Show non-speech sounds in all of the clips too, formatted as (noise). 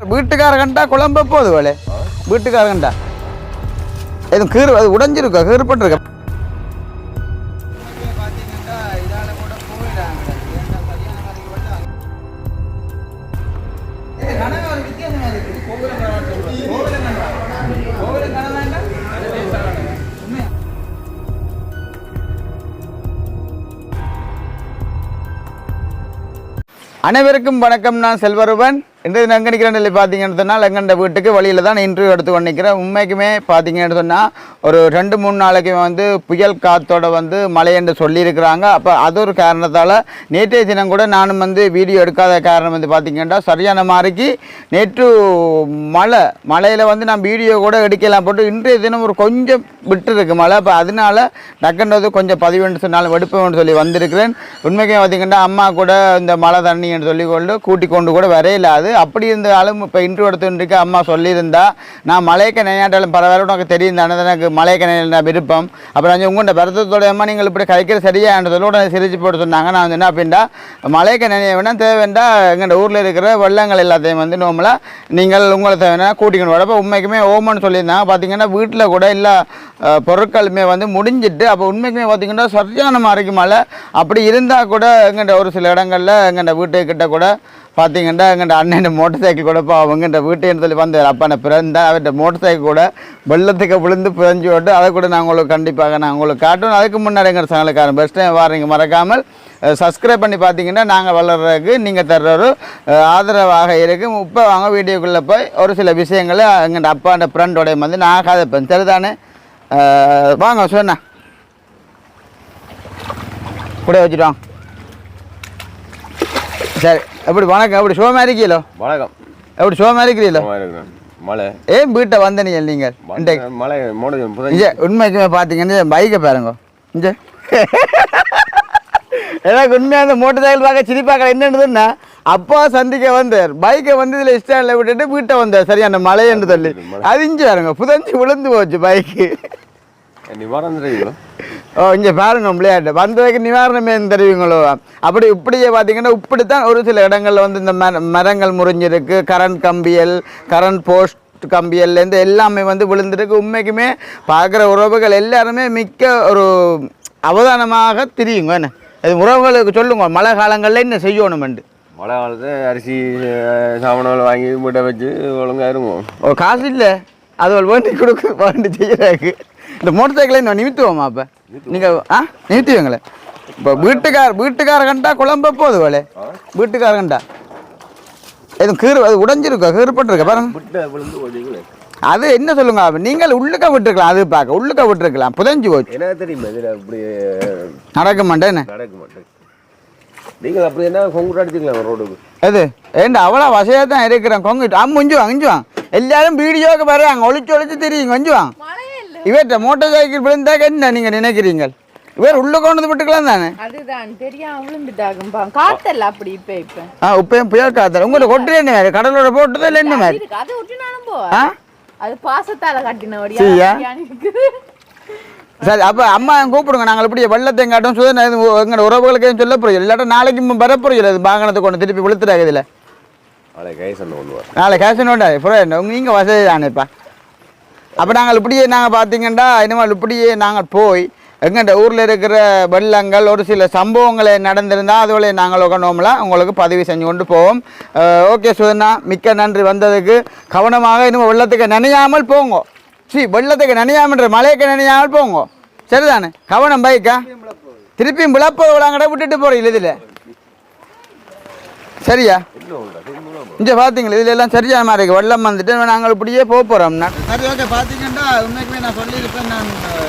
வீட்டுக்கார கண்டா குழம்ப போகுது வேலை? வீட்டுக்கார கண்டா எதுவும் கீறு அது உடைஞ்சிருக்கா? கீறுப்பட்டிருக்கா அனைவருக்கும் வணக்கம். நான் செல்வருவன். இன்றைய தினம் எங்கே நிற்கிறேன் பார்த்தீங்கன்னு சொன்னால் எங்கண்ட வீட்டுக்கு வழியில் தான் இன்டர்வியூ எடுத்து கொண்டு நிற்கிறேன் உண்மைக்குமே பார்த்தீங்கன்னு சொன்னால் ஒரு ரெண்டு மூணு நாளைக்கு வந்து புயல் காத்தோட வந்து மழை என்று சொல்லியிருக்கிறாங்க. அப்போ அது ஒரு காரணத்தால் நேற்றைய தினம் கூட நானும் வந்து வீடியோ எடுக்காத காரணம் வந்து பார்த்தீங்கன்னா சரியான மாதிரிக்கு நேற்று மழை மழையில் வந்து நான் வீடியோ கூட எடுக்கலாம் போட்டு இன்றைய தினம் ஒரு கொஞ்சம் விட்டு இருக்கு மழை. அப்போ அதனால டக்குன்றது கொஞ்சம் பதிவுன்னு சொன்னாலும் வெடுப்பேன்னு சொல்லி வந்திருக்கிறேன். உண்மைக்கே பார்த்தீங்கன்னா அம்மா கூட இந்த மழை தண்ணின்னு சொல்லி கொண்டு கூட்டி கொண்டு கூட வரையிலாது அப்படி இருந்தாலும் இப்போ இன்ட்ரூ எடுத்துட்டு அம்மா சொல்லியிருந்தா நான் மலையக்க நினையாட்டாலும் பரவாயில்ல உனக்கு தெரியும் தானே எனக்கு மலையக்க நினைவு விருப்பம். அப்புறம் வந்து உங்கள்கிட்ட வருத்தத்தோட அம்மா நீங்கள் இப்படி கதைக்கிற சரியான்றதோட உடனே சிரிச்சு போட்டு சொன்னாங்க. நான் வந்து என்ன அப்படின்டா மலையக்க நினைய வேணா தேவைண்டா எங்கள் ஊரில் இருக்கிற வெள்ளங்கள் எல்லாத்தையும் வந்து நோமலாக நீங்கள் உங்களை தேவைன்னா கூட்டிக்கணும் வரப்போ உண்மைக்குமே ஓமன்னு சொல்லியிருந்தாங்க. பார்த்தீங்கன்னா வீட்டில் கூட எல்லா பொருட்களுமே வந்து முடிஞ்சிட்டு அப்போ உண்மைக்குமே பார்த்தீங்கன்னா சரியான மாதிரிக்கு மழை அப்படி இருந்தால் கூட எங்கள்கிட்ட ஒரு சில இடங்களில் எங்கள்கிட்ட வீட்டுக்கிட்ட கூட பார்த்தீங்கன்னா எங்கள்கிட்ட அண்ணன் மோட்டர் சைக்கிள் கூட இப்போ அவங்ககிட்ட வீட்டுன்னு சொல்லி வந்து அப்பா நான் பிறந்தேன் அவர்கிட்ட மோட்டர் சைக்கிள் கூட வெள்ளத்துக்கு விழுந்து பிறஞ்சு விட்டு அதை கூட நான் உங்களுக்கு கண்டிப்பாக நான் உங்களுக்கு காட்டுவோம் அதுக்கு முன்னாடி எங்கள் சேனலுக்காரன் பெஸ்ட் டைம் வாரீங்க மறக்காமல் சப்ஸ்கிரைப் பண்ணி பார்த்தீங்கன்னா நாங்கள் வளர்கிறதுக்கு நீங்கள் தர்ற ஒரு ஆதரவாக இருக்கும். இப்போ வாங்க வீடியோக்குள்ளே போய் ஒரு சில விஷயங்களை எங்கள் அப்பாண்ட ஃப்ரெண்டோடைய வந்து நான் கதைப்பேன் சரிதானே? வாங்க சொன்னேன் கூட வச்சுட்டோம் சரி எப்படி வணக்கம் எப்படி சோமா இருக்கீங்களோ? வணக்கம். எப்படி சோமா இருக்கிறீங்களோ. மழை. ஏன் வீட்டை வந்த நீங்கள் நீங்கள் மழை- இங்கே உண்மைக்குமே பார்த்தீங்கன்னா பைக்கை பாருங்க. இங்கே. எனக்கு உண்மையாக அந்த மோட்டர் சைக்கிள் பார்க்க சிரிப்பாக்க என்னன்றதுன்னா அப்பா சந்திக்க வந்தார். பைக்கை வந்து இதில் ஸ்டாண்டில் விட்டுட்டு வீட்டை வந்தார். சரி அந்த மலைன்னு சொல்லி. அது இங்கே பாருங்க புதஞ்சு விழுந்து போச்சு பைக்கு நிவாரணம் தெரியுங்களோ ஓ இங்கே பாருங்க விளையாட்டு வந்ததுக்கு நிவாரணமே தெரியுங்களோ அப்படி இப்படியே பார்த்தீங்கன்னா இப்படி தான் ஒரு சில இடங்கள்ல வந்து இந்த மர மரங்கள் முறிஞ்சிருக்கு கரண்ட் கம்பியல் கரண்ட் போஸ்ட் கம்பியல்லேருந்து எல்லாமே வந்து விழுந்திருக்கு உண்மைக்குமே பார்க்குற உறவுகள் எல்லாருமே மிக்க ஒரு அவதானமாக தெரியுங்க என்ன இது உறவுகளுக்கு சொல்லுங்க மழை காலங்களில் என்ன செய்யணுமெண்டு மழை காலத்து அரிசி சாமான்கள் வாங்கி வீட்டை வச்சு ஒழுங்கா இருங்க ஓ காசு இல்லை அது வேண்டி கொடுக்க வேண்டி செய்யறாக்கு இந்த மோட்டர் சைக்கிளை இன்னும் நிமித்துவோமா அப்போ? நீங்கள் ஆ? நிமித்துவீங்களே? இப்போ வீட்டுக்கார் வீட்டுக்கார கண்டா குழம்ப போகுது வேலை வீட்டுக்கார கண்டா. எதுவும் கீறு அது உடைஞ்சிருக்கா? கீறுப்பட்டிருக்கா பாருங்க. அது என்ன சொல்லுங்க நீங்கள் உள்ளுக்க விட்டுருக்கலாம் அது பார்க்க. உள்ளுக்க விட்டுருக்கலாம். புதஞ்சு போச்சு. தெரியுமா இதில் அப்படி நடக்க மாட்டேன்னு நடக்க மாட்டேன். நீங்கள் அப்படி என்ன கொங்குட்டு அடிச்சுக்கலாம் ரோடுக்கு எது? ஏண்டா அவ்வளோ வசதியாக தான் இருக்கிறேன். கொங்கிட்டு ஆ முஞ்சு வாங்க இஞ்சு வாங்க எல்லாரும் வீடியோக்கு வராங்க ஒளிச்சு ஒளிச்சு தெரியுங்க கொஞ்சம் வாங்க மழையே இல்ல இவர்கிட்ட மோட்டார் சைக்கிள் விழுந்தாக்க என்ன நீங்கள் நினைக்கிறீங்க இவர் உள்ள கொண்டு வந்து விட்டுக்கலாம் தானே? அதுதான் தெரியாம விழுந்துட்டாங்கப்பா காத்தல்ல அப்படி இப்ப இப்ப. ஆ இப்பயும் புயல் காத்தல. உங்களை கொட்டு என்ன மாதிரி கடலோட போட்டதா இல்லை என்ன மாதிரி அது ஒட்டினாலும் போ அது பாசத்தால இருக்குது சரி அப்போ அம்மா கூப்பிடுங்க? நாங்கள் இப்படி வெள்ளத்தை காட்டும் சுதன எங்களோட உறவுகளுக்கு சொல்ல போகிறோம் இல்லாட்டா நாளைக்கு வரப்போறீங்க அது வாகனத்தை கொண்டு திருப்பி விழுத்துறாங்க இதில். நாளை கைசன் வர நாளை நோட்டா புறம் உங்க நீங்கள் வசதி தானேப்பா அப்போ நாங்கள் இப்படியே நாங்கள் பார்த்தீங்கன்னா இனிமேல் இப்படியே நாங்கள் போய் எங்கள்கிட்ட ஊரில் இருக்கிற வெள்ளங்கள் ஒரு சில சம்பவங்களை நடந்திருந்தால் அதுவரை நாங்கள் உட்காந்தோம்லாம் உங்களுக்கு பதிவு செஞ்சு கொண்டு போவோம். ஓகே சுதனா மிக்க நன்றி வந்ததுக்கு. கவனமாக இனிமேல் வெள்ளத்துக்கு நனையாமல் போங்க. சி வெள்ளத்துக்கு நனையாமன்ற மழைக்கு நனையாமல் போங்க. சரிதானே? கவனம் பைக்கா திருப்பியும் விழப்போ விழாங்கட விட்டுட்டு போகிறீங்களா இதில். சரியா? இங்கே பார்த்தீங்களா இதுல எல்லாம் சரியான மாதிரி இருக்கு வெள்ளம் வந்துட்டு நாங்கள் இப்படியே போக போகிறோம் சரி ஓகே பார்த்தீங்கன்னா உண்மைக்குமே நான் சொல்லியிருப்பேன் நான்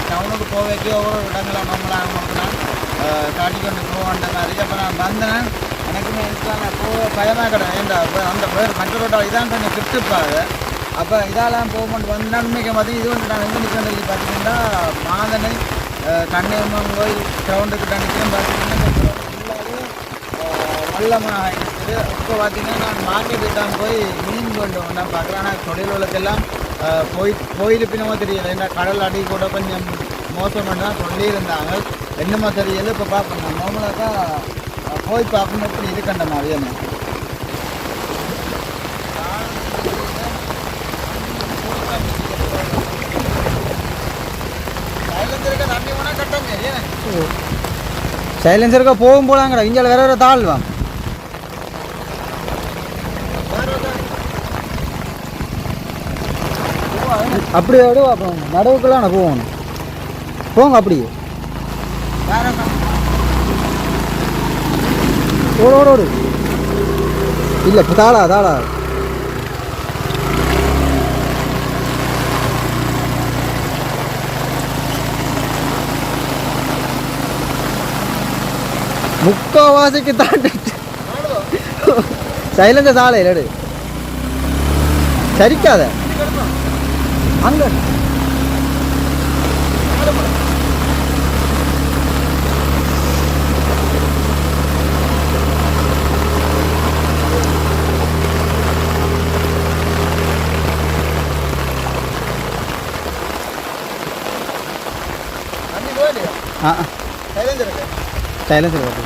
டவுனுக்கு போவேக்கு ஒவ்வொரு இடங்களை நம்மளாக நான் காட்டி கொண்டு போவேன்ற மாதிரி. அப்போ நான் வந்தேன். எனக்குமே நான் போக பயமாக கிடையாது. ஏன்டா அந்த பேர் மற்றொரு இதான் கொஞ்சம் கிட்டுப்பாங்க அப்போ இதெல்லாம் போகும்போது வந்தேன் உண்மைக்கு பார்த்தீங்க இது வந்து நான் எங்கே நிற்கிறேன் பார்த்தீங்கன்னா மாதனை கண்ணியம்மன் கோயில் கிரவுண்டுக்கிட்ட நிற்கிறேன் பார்த்தீங்கன்னா வெள்ளமாக இருக்குது இப்போ பார்த்திங்கன்னா நான் மார்க்கெட்டுக்கு தான் போய் மீன் கொண்டு வந்தேன் பார்க்குறேன். ஆனால் தொழில் உள்ளதெல்லாம் போய் போயிருப்பினமோ தெரியல. ஏன்னா கடல் அடி கூட கொஞ்சம் மோசம் பண்ணால் சொல்லியிருந்தாங்க. என்னமோ தெரியல. இப்போ பார்ப்போம். நான் நார்மலாக தான் போய் பார்க்கணும் இப்படி இருக்கண்ட மாதிரியே நான் சைலன்சருக்கா போகும் போலாங்கடா. இஞ்சால வேற வேற தாழ்வா? அப்படியே அப்புறம் நடவுக்கெல்லாம் நான் போகணும் போங்க அப்படியே. ஓடு ஓடு ஓடு. இல்லை இப்போ தாளா தாளா. முக்காவாசிக்கு தாண்டி சைலந்த சாலை இல்லடு சரிக்காத. அங்க ஆ சைலன்சர் ஓட்டு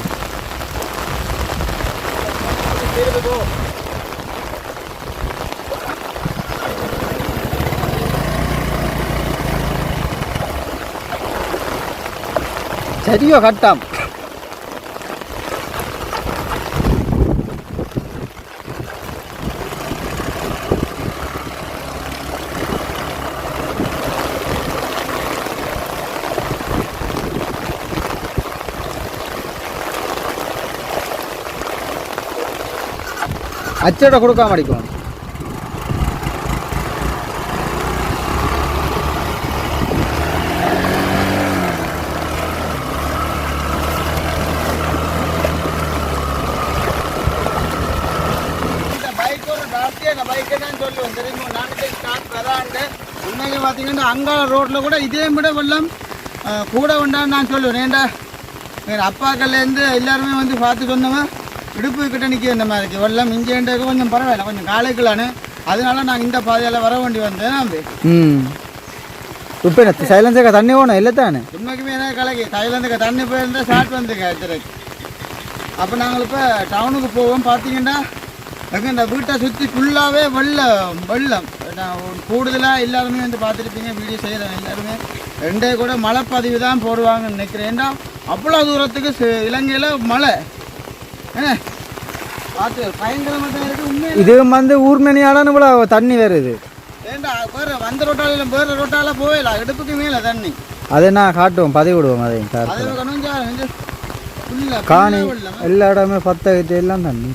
சரியோ கட்டாம் அச்சோட கொடுக்காம அடிக்கும் இந்த பைக் ஒரு ராஷ்டிரிய பைக்கு தான் சொல்லுவேன் தெரியுமா நானே ஸ்டார்ட் வராண்டு உண்மைக்கு பார்த்தீங்கன்னா அங்காள ரோட்டில் கூட இதே விட வெள்ளம் கூட உண்டான்னு நான் சொல்லுவேன். ஏன்டா எங்கள் அப்பாக்கள்லேருந்து எல்லாருமே வந்து பார்த்து சொன்னவன் இடுப்பு கிட்ட நிற்க இந்த மாதிரி இருக்கு. வெள்ளம் இங்கேன்றது கொஞ்சம் பரவாயில்ல. கொஞ்சம் காலைக்குள்ளான்னு அதனால நான் இந்த பாதையால் வர வேண்டி வந்தேன். ம். இப்போ என்ன சைலன்ஸாக தண்ணி ஓணும் இல்லை தானே? உண்மைக்குமே என்ன கலகி? தைலந்துக்கு தண்ணி போயிருந்தா ஷார்ட் வந்துங்க திருச்சி அப்போ நாங்கள் இப்போ டவுனுக்கு போவோம். பார்த்தீங்கன்னா எங்க இந்த வீட்டை சுற்றி ஃபுல்லாகவே வெள்ளம் வெள்ளம். கூடுதலாக எல்லாருமே வந்து பார்த்துருப்பீங்க வீடியோ செய்கிறேன் எல்லாருமே. ரெண்டே கூட மழைப்பதிவு தான் போடுவாங்கன்னு நினைக்கிறேன். ஏன்னா அவ்வளோ தூரத்துக்கு இலங்கையில் மழை பார்த்து பயங்கரமாக தான் இருக்குது உண்மை இது வந்து ஊர்மணியாளன்னு இவ்வளோ தண்ணி வருது ஏண்டா வேறு வந்த ரோட்டால வேறு ரோட்டால போயிடலாம் இடுப்புக்கு மேலே தண்ணி. அதை நான் காட்டுவோம் பதவி விடுவோம் அது ஃபுல்லாக காணி எல்லா இடமே பத்த எல்லாம் தண்ணி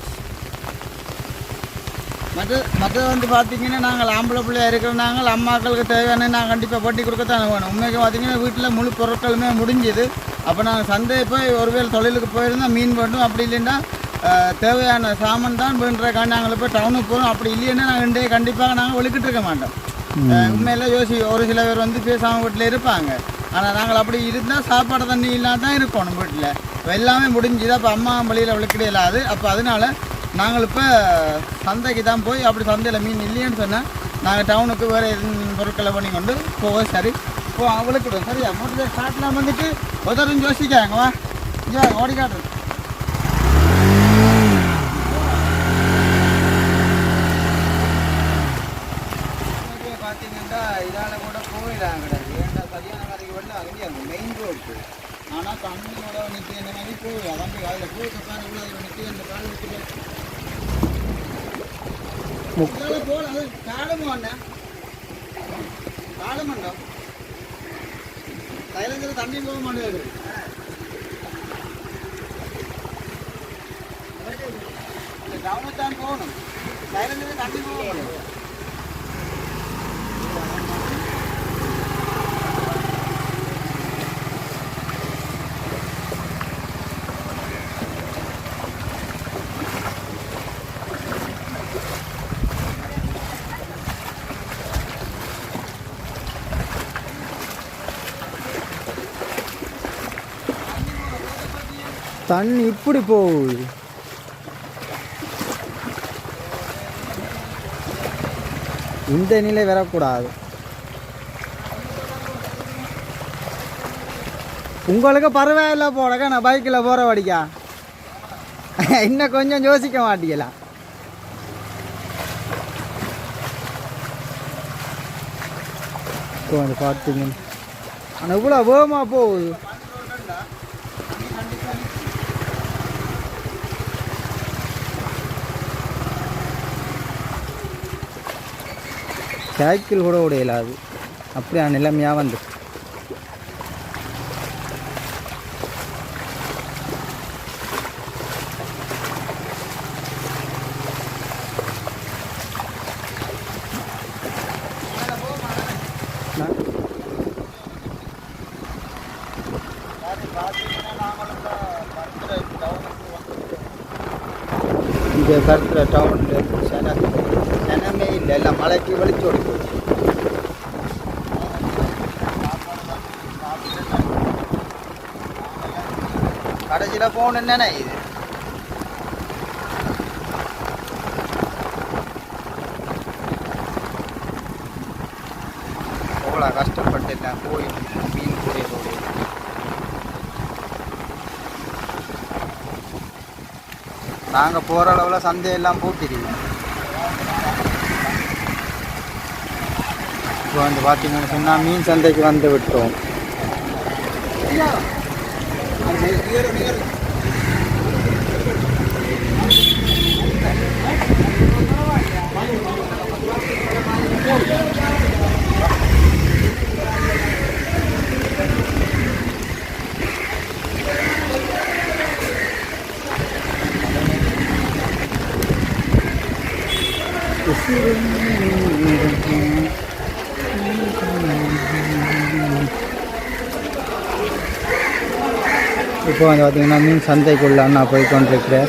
மற்ற மற்ற வந்து பார்த்தீங்கன்னா நாங்கள் ஆம்பளை பிள்ளையா இருக்கிற நாங்கள் அம்மாக்களுக்கு தேவையான நான் கண்டிப்பாக பட்டி கொடுக்கத்தானே வேணும் உண்மைக்கு பார்த்தீங்கன்னா வீட்டில் முழு பொருட்களுமே முடிஞ்சுது. அப்போ நாங்கள் சந்தை போய் ஒருவேளை தொழிலுக்கு போயிருந்தால் மீன் வேண்டும் அப்படி இல்லைன்னா தேவையான சாமான் தான் வேண்டுறக்காண்டி நாங்கள் போய் டவுனுக்கு போகிறோம் அப்படி இல்லைன்னா நாங்கள் ரெண்டே கண்டிப்பாக நாங்கள் ஒழுக்கிட்டு இருக்க மாட்டோம். உண்மையில யோசி ஒரு சில பேர் வந்து பேசாமல் வீட்டில் இருப்பாங்க. ஆனால் நாங்கள் அப்படி இருந்தால் சாப்பாடு தண்ணி இல்லாத தான் இருக்கணும் வீட்டில். இப்போ எல்லாமே முடிஞ்சுது. அப்போ அம்மா வழியில் விளக்கிட இல்லாது. அப்போ அதனால நாங்கள் இப்போ சந்தைக்கு தான் போய் அப்படி சந்தையில் மீன் இல்லைன்னு சொன்னால் நாங்கள் டவுனுக்கு வேறு எதுவும் பொருட்களை பண்ணி கொண்டு போக சரி. போ அவளுக்கு சரியா மோட்டர் ஸ்டார்ட்லாம் வந்துட்டு உதரும் யோசிக்காங்க வா. இங்கே ஓடி காட்டுறேன் பார்த்தீங்கன்னா இதால் கூட போயிடாங்க கிடையாது ஏன்டா சரியான வரைக்கும் வரல? அங்கே அந்த மெயின் ரோடு ஆனால் தண்ணியோட நிற்கிற மாதிரி போய் அதான் அதில் போய் உட்காந்து உள்ள அதில் நிற்க அந்த காலத்துக்கு தண்ணி போக மாட்டேங்குது டவுனுக்கு போகணும் தைலத்தில் தண்ணி போக மாட்டேங்குது தண்ணி இப்படி போகுது. இந்த நிலை வரக்கூடாது. உங்களுக்கு பரவாயில்ல போடக்க நான் பைக்கில் போகிற வடிக்கா இன்னும் கொஞ்சம் யோசிக்க மாட்டீங்களா? இப்போ வந்து பார்த்தீங்க. ஆனால் இவ்வளோ வேகமாக போகுது. சைக்கிள் கூட உடையலாது அப்படியா நிலைமையாக வந்துச்சு இங்கே கருத்துல டவுனில் சன சனமே இல்லை எல்லாம் மலைக்கு வெளிச்சோடி போச்சு கடைசியில் ஃபோன் என்னண்ணே இது? எவ்வளோ கஷ்டப்பட்டு எல்லாம் போய் மீன் கூடிய போய் நாங்கள் போகிற அளவில் சந்தையெல்லாம் போட்டிருக்கோம். இப்போ வந்து பார்த்தீங்கன்னு சொன்னால் மீன் சந்தைக்கு வந்து விட்டோம். இப்போ வந்து பார்த்தீங்கன்னா மீன் சந்தைக்குள்ள அண்ணா போய் கொண்டிருக்கிறேன்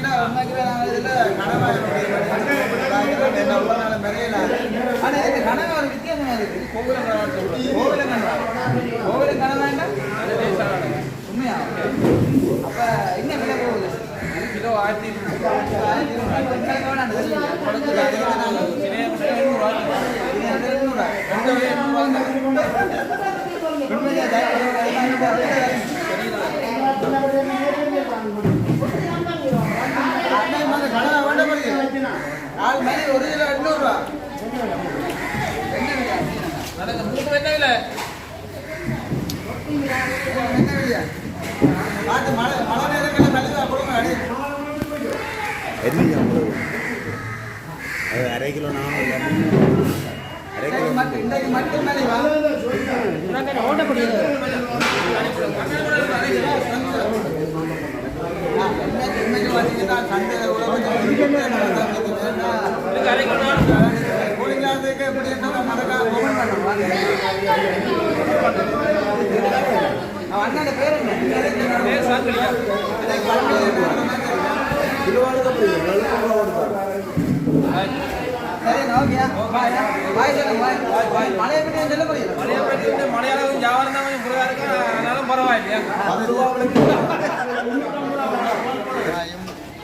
பார்த்தீங்கன்னா உண்மைக்குமே நாங்கள் இதில் கனவா ஆனால் இந்த கனவா ஒரு வித்தியாசமா இருக்கு. கோவில கனவான்னு சொல்றோம் கோவில கனவா. கோவில கனவாண்டா உண்மையா? அப்ப என்ன விலை போகுது? கிலோ ஆயிரத்தி ஆள் மணி ஒரு கிலோ எண்ணூறுரூவா. என்ன விலையா? பார்த்து மழை மழை நேரங்களில் மெழுகா கொடுங்க அடி. அது அரை கிலோ நானும் இன்றைக்கு மட்டும் இன்றைக்கு மட்டும் இன்னைக்கு பார்த்தீங்கன்னா சந்தையில் கூட கூலிங்காரத்துக்கு பேர் மலையாளம் ஜாவாரம் தான் கொஞ்சம் குறைவா இருக்கு ஆனாலும் பரவாயில்லையா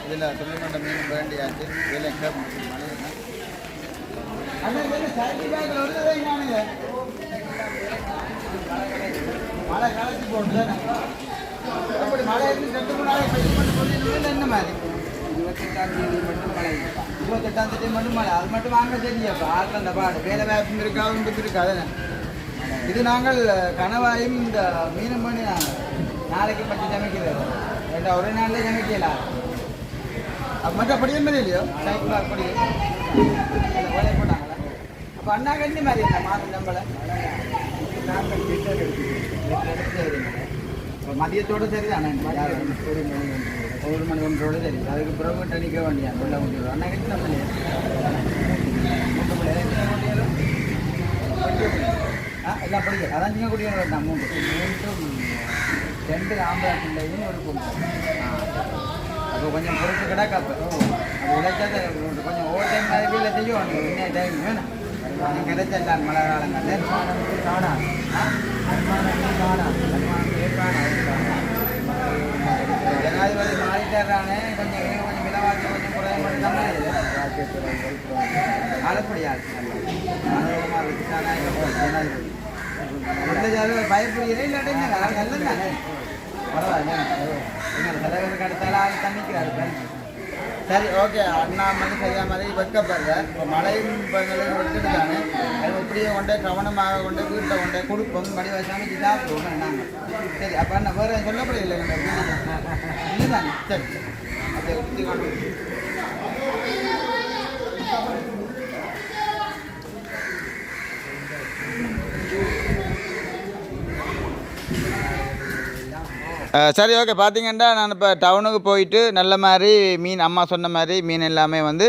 இதில் தொழில்நுட்ப மீன் வேண்டியாச்சு இதில் அண்ணா இது சைக்கிள் பேக்கில் ஒரு தடவை காணுங்க மழை கலச்சி போட்டு அப்படி மழை இருந்து ரெண்டு மூணு நாளைக்கு பெய்யும் மட்டும் சொல்லிடுவீங்க என்ன மாதிரி இருபத்தெட்டாம் தேதி மட்டும் மழை இருபத்தெட்டாம் தேதி மட்டும் மழை அது மட்டும் வாங்க தெரியப்பா ஆட்கள் அந்த பாடு வேலை வேப்பம் இருக்கா ஒன்றும் இருக்காது இது நாங்கள் கணவாயும் இந்த மீனும் பண்ணி நாங்கள் நாளைக்கு பற்றி சமைக்கிறது ரெண்டு ஒரே நாளில் சமைக்கலாம் மற்ற அப்படியே மாதிரி இல்லையோ சைக்கிள் அப்படியே அண்ணா கண்ணி மாதிரி இல்லை மாதம் நம்மளை. மதியத்தோடு சரி தானே ஒரு மணி ஒரு மணி ஒன்றோடு சரி அதுக்கு பிறகு டனிக்க வேண்டியா உள்ள முடியும் அண்ணா கட்டி நம்ம மூன்று மணி எத்தனை குட்டிகளும் ஆ எல்லாம் படிக்க. அதான் நீங்கள் குட்டிகள் வேண்டாம் மூன்று. மூன்றும் ரெண்டு ஆம்பளை பிள்ளையும் ஒரு பொண்ணு. அப்போ கொஞ்சம் பொறுத்து கிடக்கு அப்போ உழைச்சா கொஞ்சம் ஓவர் டைம் வீட்டில் செய்யும் இன்னும் டைம் வேணும். நீங்கள் கிடைச்சான் மழை காலங்களில் காணா ஜனாதிபதி மாறிட்டாரானே கொஞ்சம் கொஞ்சம் விலைவாசி கொஞ்சம் குறைய மட்டும் ஆளப்படியா ஜனாதிபதி பயப்படுகிறேன் இல்லாட்டி நல்லது தானே பரவாயில்ல. எங்கள் தலைவருக்கு அடுத்தால ஆள் தண்ணிக்கிறாரு சரி ஓகே. அண்ணா மாதிரி சரியா மாதிரி வைக்கப்படுற இப்போ மழையும் பங்களையும் விட்டுட்டு அது இப்படியே கொண்டே கவனமாக கொண்டு வீட்டில் கொண்டு கொடுப்போம். மணி வசாமி சாப்பிடுவோம் நாங்கள் சரி அப்போ என்ன வேறு சொல்லப்பட இல்லை இல்லை தானே சரி அப்படியே ஊற்றி கொண்டு அஹ் சரி ஓகே பார்த்தீங்கன்னா நான் இப்போ டவுனுக்கு போயிட்டு நல்ல மாதிரி மீன் அம்மா சொன்ன மாதிரி மீன் எல்லாமே வந்து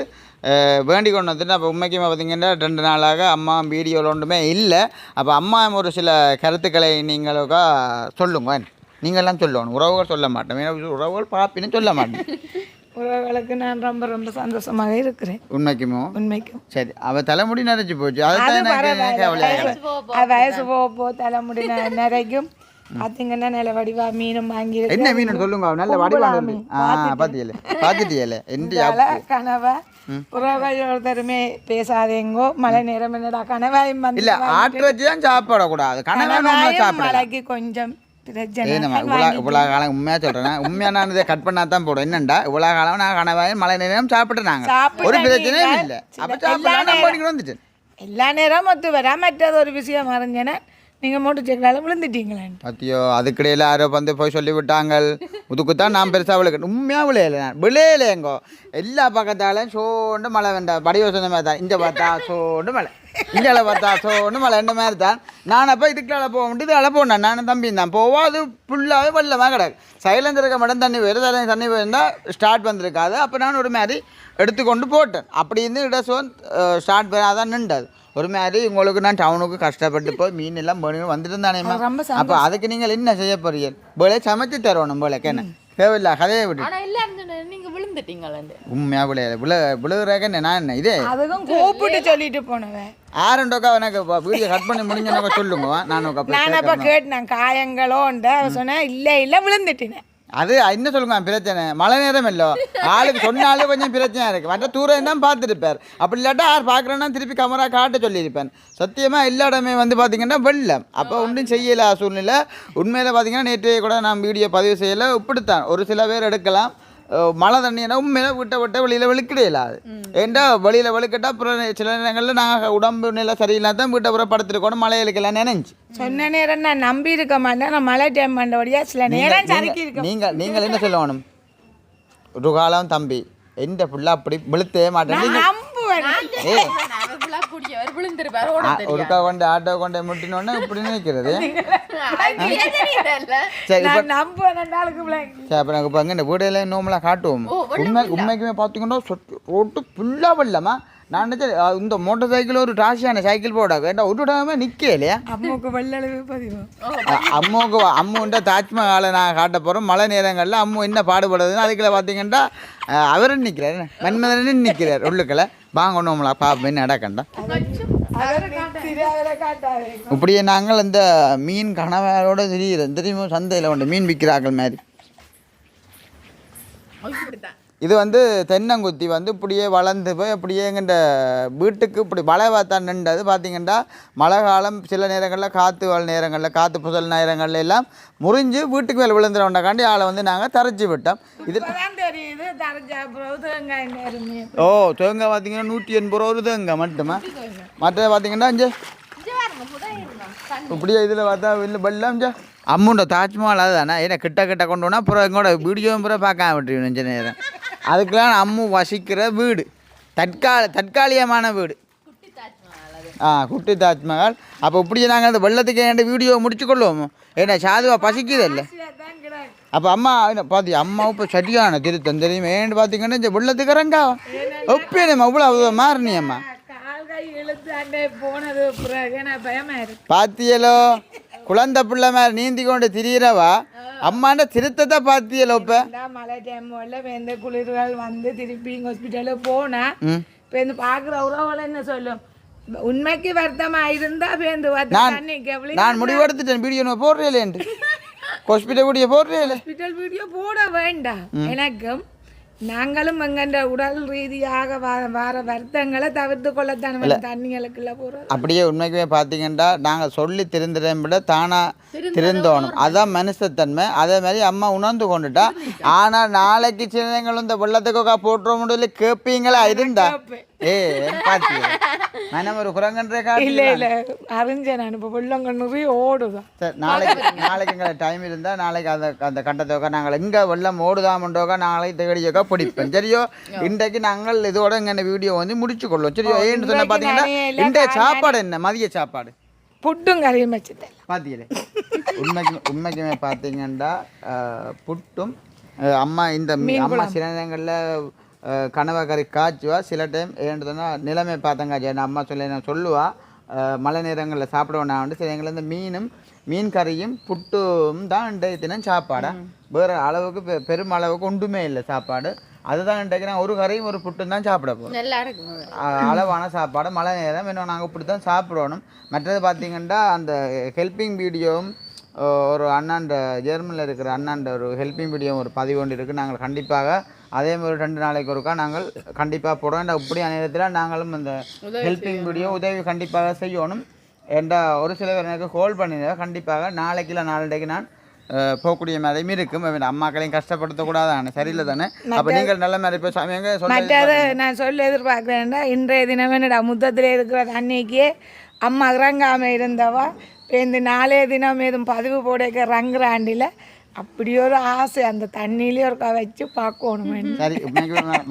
வேண்டி கொண்டு வந்துட்டு அப்போ உண்மைக்குமே பார்த்தீங்கன்னா ரெண்டு நாளாக அம்மா வீடியோவில் ஒன்றுமே இல்லை. அப்போ அம்மா ஒரு சில கருத்துக்களை நீங்களுக்கா சொல்லுங்க. நீங்கள்லாம் சொல்லணும் உறவுகள் சொல்ல மாட்டோம். ஏன்னா உறவுகள் பாப்பின்னு சொல்ல மாட்டேன் (laughs) உறவுகளுக்கு நான் ரொம்ப ரொம்ப சந்தோஷமாக இருக்கிறேன். உண்மைக்குமோ? உண்மைக்கும். சரி அவள் தலைமுடி நிறைச்சி போச்சு. அது அதுதான் வயசு- போக தலைமுடி ந- நிறைக்கும் பார்த்தீங்கன்னா நல்ல வடிவா மீனும் வாங்கி என்ன மீன் சொல்லுங்க நல்ல வடிவான ஆ பார்த்தியல பார்த்துட்டியல எந்த கனவா? ஒருத்தருமே பேசாதேங்கோ. மழை நேரம் என்னடா கனவாயும் வந்து இல்ல ஆட்டு வச்சு தான் சாப்பிடக்கூடாது. கனவா நம்ம கனவாயும் மழைக்கு கொஞ்சம் இவ்வளோ காலம் உண்மையாக சொல்கிறேன் உண்மையாக நான் இதை கட் பண்ணா தான் போடும் என்னண்டா? இவ்வளோ காலம் நான் கனவாயும் மழை நேரம் சாப்பிட்டு நாங்கள் ஒரு பிரச்சனையும் இல்லை. அப்போ சாப்பிடலாம் வந்துட்டேன் எல்லா நேரமும் ஒத்து வரா மற்றது ஒரு விஷயம் அறிஞ்சேன்னா நீங்கள் மோட்டர் சைக்கிளால் விழுந்துட்டீங்களேன் பத்தியோ அதுக்கிடையில் யாரோ வந்து போய் சொல்லிவிட்டாங்க விட்டாங்க நான் பெருசாக விழுக்கணும் உண்மையாக விளையல நான். விளையலையங்கோ எல்லா பக்கத்தாலையும் சோண்டு மழை வேண்டாம் படி சொந்த மாதிரி தான். இங்கே பார்த்தா சோண்டு மழை. இங்கே பார்த்தா சோண்டு மழை. ரெண்டு மாதிரி தான்? நான் அப்போ இதுக்குள்ள போக முடியும் இதால போனேன். நானும் தம்பி தான். போவோம் அது ஃபுல்லாகவே வெள்ளமாக கிடக்கு. சைலண்ட் இருக்க மட்டும் தண்ணி வரும். தண்ணி தண்ணி போயிருந்தால் ஸ்டார்ட் வந்திருக்காது. அப்போ நான் ஒரு மாதிரி எடுத்துக்கொண்டு போட்டேன். அப்படி இருந்து இடசோன் ஸ்டார்ட் பண்ணாதான் நின்றது. ஒரு மாதிரி உங்களுக்கு நான் டவுனுக்கு கஷ்டப்பட்டு போய் மீன் எல்லாம் பண்ணி வந்துட்டு தானேம்மா அப்போ அதுக்கு நீங்கள் என்ன செய்ய போறீங்க போல சமைச்சு தரணும் போல கேன தேவையில்ல கதையை விட்டு நீங்க விழுந்துட்டீங்களே உண்மையாக விளையாடு விழு விழுகிறக்க நான் என்ன இதே கூப்பிட்டு சொல்லிட்டு போனவன் ஆரண்டோக்கா எனக்கு வீடியோ கட் பண்ணி முடிஞ்சனக்கா சொல்லுங்க நான் நான் அப்ப. கேட்டேன் காயங்களோண்ட அவ சொன்னேன் இல்ல இல்ல விழுந்துட்டினேன் அது என்ன சொல்லுங்க பிரச்சனை. மழை நேரம் இல்லோ. ஆளுக்கு சொன்னாலே கொஞ்சம் பிரச்சனையா இருக்கு. மற்ற தூரம் தான் பார்த்துருப்பார். அப்படி இல்லாட்டா யார் பார்க்குறேன்னா திருப்பி கேமரா காட்ட சொல்லியிருப்பேன். சத்தியமா எல்லா இடமே வந்து பார்த்தீங்கன்னா வெள்ளம். அப்போ ஒன்றும் செய்யல சூழ்நிலை. உண்மையில பார்த்தீங்கன்னா நேற்று கூட நான் வீடியோ பதிவு செய்யலை. இப்படித்தான். ஒரு சில பேர் எடுக்கலாம். மழை தண்ணினா உண்மையில விட்ட விட்ட வெளியில் வெளுக்கிடையில அது. ஏன்டா வெளியில் வெளுக்கிட்டா அப்புறம் சில நேரங்களில் நாங்கள் உடம்பு நிலை சரியில்லாத தான் வீட்டை அப்புறம் படுத்துருக்கோம் மழை இழுக்கலாம் நினைஞ்சு. சொன்ன நேரம் நான் நம்பி இருக்க மாட்டேன் நான் மழை டைம் பண்ணபடியா சில நேரம் நீங்கள் நீங்கள் என்ன சொல்லணும்? ஒரு காலம் தம்பி எந்த புள்ள அப்படி வெளுத்தே மாட்டேன். ஒருக்கா கொண்டு ஆட்டோ கொண்டு முட்டினோடனே இப்படி நினைக்கிறது (laughs) சரி அப்போ நாங்கள் இப்போ இந்த வீடையில காட்டுவோம். உண்மை உண்மைக்குமே பார்த்தீங்கன்னா சொட்டு ரோட்டு ஃபுல்லாக வெள்ளமா. நான் நினைச்சேன் இந்த மோட்டார் சைக்கிள் ஒரு டாஷியான சைக்கிள் போட. ஏன்டா ஒரு இடமே நிற்கலையா அம்மாவுக்கு வெள்ளளவு பதிவு. அம்முக்கு அம்முண்ட தாஜ்மஹாலை நான் காட்ட போகிறோம் மழை நேரங்களில் அம்மு என்ன பாடுபடுறதுன்னு அதுக்குள்ள பார்த்தீங்கன்னா அவரும் நிற்கிறார் மன்மதன் நிற்கிறார் உள்ளுக்களை வாங்கணும்லாப்பா அப்படின்னு நடக்கண்டா இப்படியே நாங்கள் இந்த மீன் கணவரோட தெரியுது தெரியுமோ சந்தையில் உண்டு மீன் விற்கிறார்கள் மாதிரி. இது வந்து தென்னங்குத்தி வந்து இப்படியே வளர்ந்து போய் அப்படியே எங்கிட்ட வீட்டுக்கு இப்படி மழை பார்த்தா நின்றது. பார்த்தீங்கன்னா மழை காலம் சில நேரங்களில் காற்று வாழ் நேரங்களில் காற்று புசல் நேரங்கள்ல எல்லாம் முறிஞ்சு வீட்டுக்கு மேலே விழுந்துடக்காண்டி ஆளை வந்து நாங்கள் தரைச்சி விட்டோம். இது அப்புறம் ஓ தேங்காய் பார்த்தீங்கன்னா நூற்றி எண்பது ரூபா ஒரு தேங்காய் மட்டுமா மற்ற பார்த்தீங்கன்னா இங்கே இப்படியே இதில் பார்த்தா வெளில வெள்ளம் இங்கே அம்முண்ட தாஜ்மஹால் அதுதானே? ஏன்னா கிட்ட கிட்ட கொண்டு போனால் அப்புறம் எங்கூட வீடியோவும் பூரா பார்க்காம விட்டுருவேன் கொஞ்ச நேரம். அதுக்கெல்லாம் அம்மு வசிக்கிற வீடு. தற்கால தற்காலிகமான வீடு. ஆ குட்டி தாஜ்மஹால். அப்போ இப்படியே நாங்கள் அந்த வெள்ளத்துக்கு என் வீடியோ முடிச்சு கொள்வோம்? ஏன்னா சாதுவா பசிக்குது இல்லை தான் கிடாது அப்போ அம்மா பாத்தி அம்மா இப்போ சரியான திருத்தம் தெரியுமா? ஏன்னு பார்த்தீங்கன்னா இந்த வெள்ளத்துக்கு இறங்கா. ஒப்பே நம்ம அவ்வளோ மாறினி அம்மா பாத்தியலோ? குழந்தை பிள்ளை மாதிரி நீந்தி கொண்டு திரியிறவா? அம்மாண்ட திருத்தத்தை பாத்தியலோ இப்போ மழை டைம் வரல இந்த குளிர்கள் வந்து திருப்பி ஹாஸ்பிட்டலுக்கு போனேன் இப்போ இந்த பார்க்குற உறவுகள் என்ன சொல்லும்? உண்மைக்கு வருத்தமா இருந்தா பார்த்து நான் முடிவெடுத்துட்டேன் வீடியோ நான் போடுறேன்ட்டு ஹாஸ்பிட்டல் வீடியோ போடுறேன் ஹாஸ்பிட்டல் வீடியோ (laughs) போட வேண்டாம். எனக்கும் நாங்களும் எங்கண்ட உடல் ரீதியாக வர வர வருத்தங்களை தவிர்த்து கொள்ளத்தான் தண்ணிகளுக்குள்ள போகிறது அப்படியே உண்மைக்குமே பார்த்தீங்கன்னா நாங்கள் சொல்லி திருந்துறதை விட தானாக திருந்தோணும். அதான் மனுஷத்தன்மை. அதே மாதிரி அம்மா உணர்ந்து கொண்டுட்டா ஆனால் நாளைக்கு சின்னங்களும் இந்த வெள்ளத்துக்கா போட்டுற முடியல கேட்பீங்களா இருந்தா. ஒரு குரங்கன்ற காட்டு இல்ல இல்ல அறிஞ்சேன் நான் இப்போ வெள்ளங்க நிறைய ஓடுதான் சரி நாளைக்கு நாளைக்கு எங்களுக்கு டைம் இருந்தால் நாளைக்கு அந்த அந்த கட்டத்தோக்கா நாங்கள் எங்கே வெள்ளம் ஓடுதாமண்டோக்கா நாளைக்கு தேடியோக்கா பிடிப்போம் சரியோ இன்றைக்கு நாங்கள் இதோட இங்கே வீடியோ வந்து முடிச்சு கொள்வோம் சரியோ ஏன்னு சொன்ன பார்த்தீங்கன்னா இன்றைய சாப்பாடு என்ன மதிய சாப்பாடு புட்டும் கறியும் வச்சுட்டேன் பார்த்தீங்களே உண்மைக்கு உண்மைக்குமே பார்த்தீங்கன்னா புட்டும் அம்மா இந்த அம்மா சில நேரங்களில் கனவா கறி காய்ச்சுவா? சில டைம் ஏன்றதுன்னா நிலைமை பார்த்தங்காச்சு என் அம்மா சொல்ல நான் சொல்லுவா? மழை நேரங்களில் சாப்பிடுவேன் நான் வந்து. சில நேரங்களில் இந்த மீனும் மீன் கறியும் புட்டும் தான் இன்றைய தினம் சாப்பாடா? வேறு அளவுக்கு பெ- பெரும் அளவுக்கு ஒன்றுமே இல்லை சாப்பாடு. அதுதான் இன்றைக்கு ஒரு கறியும் ஒரு புட்டும் தான் சாப்பிட போகிறோம் அளவான சாப்பாடு மழை நேரம். இன்னும் நாங்கள் இப்படி தான் சாப்பிடணும். மற்றது பார்த்தீங்கன்னா அந்த ஹெல்பிங் வீடியோவும் ஒரு அண்ணாண்ட ஜெர்மனில் இருக்கிற அண்ணாண்ட ஒரு ஹெல்பிங் வீடியோ ஒரு பதிவு ஒன்று இருக்குது நாங்கள் கண்டிப்பாக அதே மாதிரி ரெண்டு நாளைக்கு ஒருக்கா நாங்கள் கண்டிப்பாக போடுவோம். ஏன்டா இப்படி நேரத்தில் நாங்களும் அந்த ஹெல்பிங் வீடியோ உதவி கண்டிப்பாக செய்யணும். ஏன்டா ஒரு சில பேர் எனக்கு ஹோல்ட் பண்ணியிருந்தேன் கண்டிப்பாக நாளைக்கு இல்லை நாளைக்கு நான் போகக்கூடிய மாதிரியும் இருக்கும். அம்மாக்களையும் கஷ்டப்படுத்தக்கூடாதானே? சரியில்லை தானே அப்போ நீங்கள் நல்ல மாதிரி இப்போ சமயங்க மற்றது நான் சொல்ல எதிர்பார்க்குறேன்டா இன்றைய தினம் என்னடா முத்தத்தில் இருக்கிற தண்ணிக்கு அம்மா இறங்காம இருந்தவா? இப்போ இந்த நாளைய தினம் எதுவும் பதிவு போடைக்க ரங்குறாண்டில் அப்படி ஒரு ஆசை அந்த தண்ணியிலே ஒருக்கா வச்சு பார்க்கணும் சரி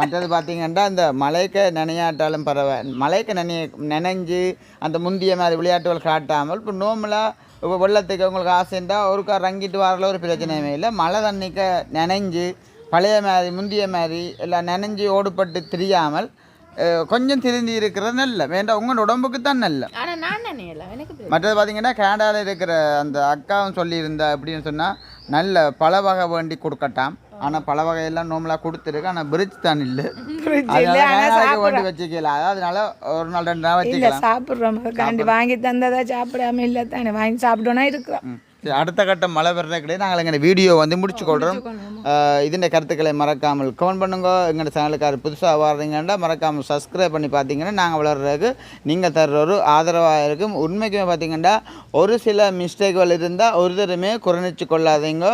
மற்றது பார்த்தீங்கன்னா இந்த மலைக்க நினையாட்டாலும் பரவாயில்ல. மலைக்க நினைய நினைஞ்சு அந்த முந்திய மாதிரி விளையாட்டுகள் காட்டாமல் இப்போ நோமலாக இப்போ வெள்ளத்துக்கு உங்களுக்கு ஆசை இருந்தால் ஒருக்கா ரங்கிட்டு வரல ஒரு பிரச்சனையுமே இல்லை. மழை தண்ணிக்க நினைஞ்சு பழைய மாதிரி முந்திய மாதிரி எல்லாம் நினைஞ்சு ஓடுபட்டு தெரியாமல் கொஞ்சம் திருந்தி இருக்கிறது நல்ல. வேண்டாம் உங்களோட உடம்புக்கு தான் நல்ல. நான். மற்றது பார்த்தீங்கன்னா கனடாவில் இருக்கிற அந்த அக்காவும் சொல்லியிருந்தா அப்படின்னு சொன்னால் நல்ல பல வகை வேண்டி கொடுக்கட்டாம். ஆனால் பல வகையெல்லாம் நோம்பலாக கொடுத்துருக்கு. ஆனால் பிரிட்ஜ் தான் இல்லை. அதனால ஆனா. வண்டி வச்சுக்கலாம் அதனால ஒரு நாள் ரெண்டு நாள் வச்சுக்கலாம். சாப்பிட்றோம். அதுக்காண்டி வாங்கி தந்ததா சாப்பிடாம இல்லை தானே. வாங்கி சாப்பிட்டோன்னா இருக்கிறோம். அடுத்த கட்டம் மழை வர்ற கிடையாது நாங்கள் எங்கள் வீடியோ வந்து முடிச்சு கொள்கிறோம் ഇതിൻ്റെ கருத்துக்களை மறக்காமல் கமெண்ட் பண்ணுங்க எங்கள் சேனலுக்கார் புதுசாக வர்றீங்கன்னா மறக்காமல் சப்ஸ்கிரைப் பண்ணி பார்த்தீங்கன்னா நாங்கள் வளர்றதுக்கு நீங்கள் தர்ற ஒரு ஆதரவாக இருக்கும் உண்மைக்குமே பார்த்தீங்கன்னா ஒரு சில மிஸ்டேக்கள் இருந்தால் ஒரு தரமே குறைணிச்சு கொள்ளாதீங்க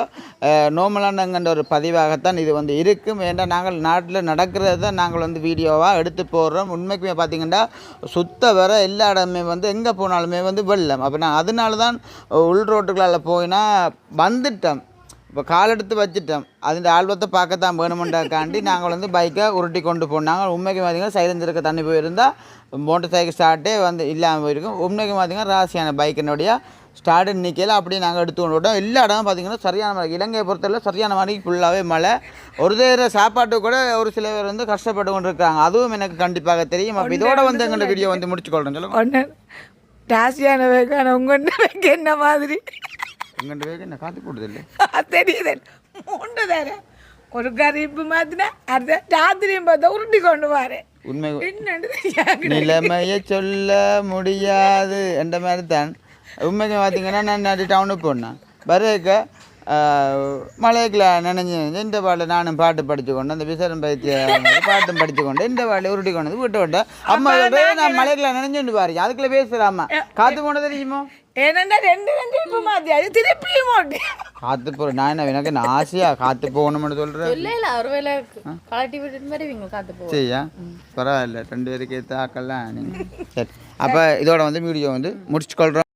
நோமலானங்கன்ற ஒரு பதிவாகத்தான் இது வந்து இருக்கும் ஏன்னா நாங்கள் நாட்டில் நடக்கிறத நாங்கள் வந்து வீடியோவாக எடுத்து போடுறோம் உண்மைக்குமே பார்த்தீங்கன்னா சுத்த வர எல்லா இடமே வந்து எங்கே போனாலுமே வந்து வெள்ளம் அப்போ நான் அதனால தான் உள் ரோட்டுகளால் போயினா வந்துட்டோம் இப்போ கால் எடுத்து வச்சுட்டோம். அதிൻ്റെ ஆல்பத்தை பார்க்கத்தான் வேணுமெண்டாக்காண்டி நாங்கள் வந்து பைக்கை உருட்டி கொண்டு போனாங்க உண்மைக்கு பார்த்தீங்கன்னா சைலன்ஸ் இருக்க தண்ணி போயிருந்தால் மோட்டர் சைக்கிள் ஸ்டார்ட்டே வந்து இல்லாமல் போயிருக்கும். உண்மைக்கு பார்த்தீங்கன்னா ராசியான பைக்கினுடைய ஸ்டார்ட் நிற்கல அப்படியே நாங்கள் எடுத்து கொண்டு விட்டோம் எல்லா இடமும் பார்த்தீங்கன்னா சரியான மழை. இலங்கையை பொறுத்தவரை சரியான மழை ஃபுல்லாகவே மழை. ஒரு தேர சாப்பாட்டு கூட ஒரு சில பேர் வந்து கஷ்டப்பட்டு கொண்டு இருக்காங்க அதுவும் எனக்கு கண்டிப்பாக தெரியும். அப்போ இதோட வந்து எங்களோட வீடியோ வந்து முடிச்சுக்கொள்கிறேன் சொல்லுங்க. ஒன்று ராசியான வைக்கான உங்கள்கிட்ட வைக்க என்ன மாதிரி? எங்கள்கிட்ட வேக என்ன காத்து போடுது இல்லை தெரியுது மூன்று தரம் ஒரு கறிப்பு மாத்தினா அடுத்த ராத்திரியும் பார்த்தா உருட்டி கொண்டு வரேன் உண்மை. நிலைமையை சொல்ல முடியாது என்ற மாதிரி தான் உண்மைக்கு பார்த்தீங்கன்னா நான் நடி டவுனுக்கு போனேன் வரேக்க மலைக்குள்ள நினைஞ்சு இந்த பாட்டில் நானும் பாட்டு படித்து கொண்டு அந்த விசாரம் பயிற்சி பாட்டும் படித்து கொண்டு இந்த பாட்டில் உருட்டி கொண்டு விட்டு விட்டேன் அம்மா நான் மலைக்குள்ள நினைஞ்சுட்டு பாரு அதுக்குள்ள பேசுகிறாம்மா காற்று போனது தெரியுமோ ஏனண்டா ரெண்டு ரெண்டு இப்போ மாத்தி அது திருப்பியும் ஓட்டி காற்று போ நான் என்ன எனக்கு நான் ஆசையாக காற்று போகணும்னு சொல்கிறேன் இல்ல இல்ல ஒருவேளை கலட்டி விட்டுட்டு மாதிரி இவங்க காத்து போவோம் சரியா? பரவாயில்ல ரெண்டு பேருக்கு ஏற்ற ஆக்கெல்லாம் நீங்கள் (laughs) சரி அப்போ இதோட வந்து வீடியோ வந்து முடிச்சுக்கொள்கிறோம்